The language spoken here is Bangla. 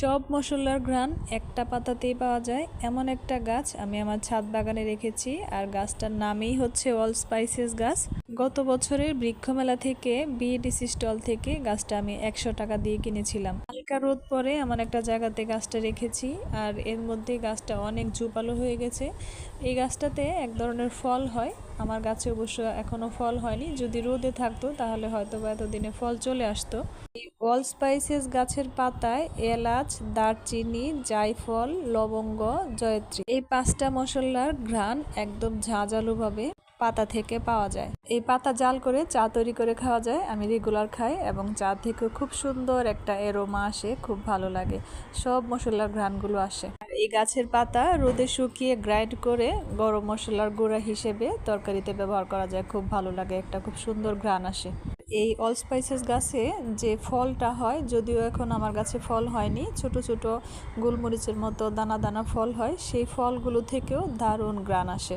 সব মশলার ঘ্রাণ একটা পাতাতেই পাওয়া যায়। এমন একটা গাছ আমি আমার ছাদ বাগানে রেখেছি আর গাছটার নামেই হচ্ছে অল স্পাইসেস গাছ। গত বছরের বৃক্ষমেলা থেকে বিএডিসি স্টল থেকে গাছটা আমি একশো টাকা দিয়ে কিনেছিলাম। হালকা রোদ পরে এমন একটা জায়গাতে গাছটা রেখেছি আর এর মধ্যে গাছটা অনেক ঝুপালো হয়ে গেছে। এই গাছটাতে এক ধরনের ফল হয়। আমার গাছে অবশ্য এখনও ফল হয়নি। যদি রোদে থাকতো তাহলে হয়তো বা এতদিনে ফল চলে আসতো। স্পাইসেস গাছের পাতায় এলাচ, দারচিনি, জায়ফল, লবঙ্গ, জয়ত্রী। এই পাঁচটা মশলার ঘ্রাণ একদম ঝাঁঝালুভাবে পাতা থেকে পাওয়া যায়। এই পাতা জাল করে চা তৈরি করে খাওয়া যায়। আমি রেগুলার খাই এবং চা থেকে খুব সুন্দর একটা এরোমা আসে, খুব ভালো লাগে। সব মশলার ঘ্রাণগুলো আসে। আর এই গাছের পাতা রোদে শুকিয়ে গ্রাইন্ড করে গরম মশলার গুঁড়া হিসেবে তরকারিতে ব্যবহার করা যায়। খুব ভালো লাগে, একটা খুব সুন্দর ঘ্রাণ আসে। এই অল স্পাইসেস গাছে যে ফলটা হয়, যদিও এখন আমার গাছে ফল হয়নি, ছোট ছোট গোলমরিচের মতো দানা দানা ফল হয়, সেই ফলগুলো থেকেও দারুণ গ্রান আসে।